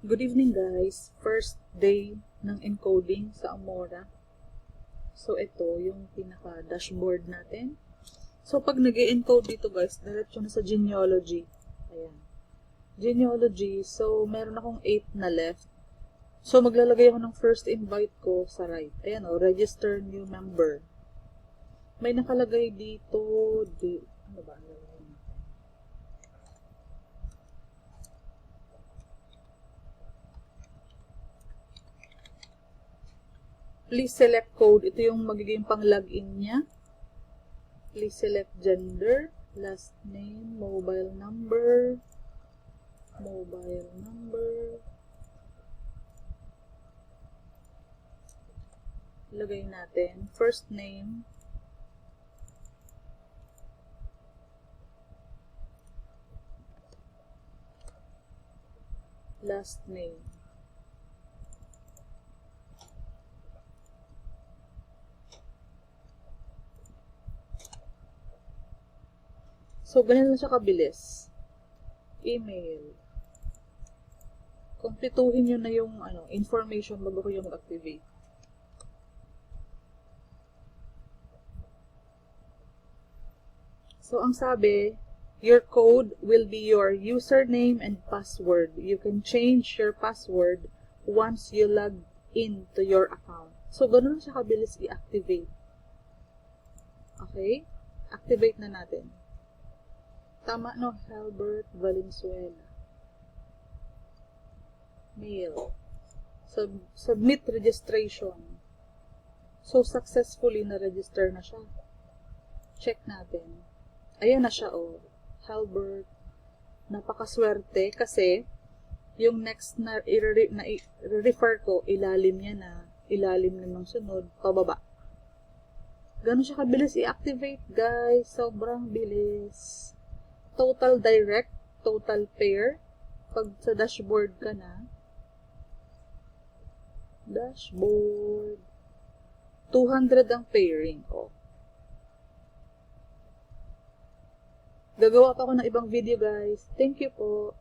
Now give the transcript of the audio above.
Good evening guys. First day ng encoding sa Amora. So ito yung pinaka dashboard natin. So pag nag encode dito guys, diretso na sa genealogy. Ayan. Genealogy. So meron akong 8 na left. So maglalagay ako ng first invite ko sa right. Ayan o, register new member. May nakalagay dito, di, ano ba? Ba? Please select code. Ito yung magiging pang login niya. Please select gender, last name, mobile number, mobile number. Lagay natin first name, last name. So, ganyan lang siya kabilis. Email. Kompletuhin nyo na yung ano, information bago kayo mag-activate. So, ang sabi, your code will be your username and password. You can change your password once you log in to your account. So, ganun siya kabilis i-activate. Okay? Activate na natin. Tama no, Halbert Valenzuela. Mail. Sub submit registration. So, successfully na-register na siya. Check natin. Ayan na siya, oh. Halbert. Napakaswerte kasi yung next na na i-refer ko, ilalim niya na, ilalim na ng sunod, pababa. Ganun siya kabilis i-activate, guys. Sobrang bilis. Total direct, total pair. Pag sa dashboard ka na, dashboard, 200 ang pairing ko. Gagawa pa ako ng ibang video, guys. Thank you po.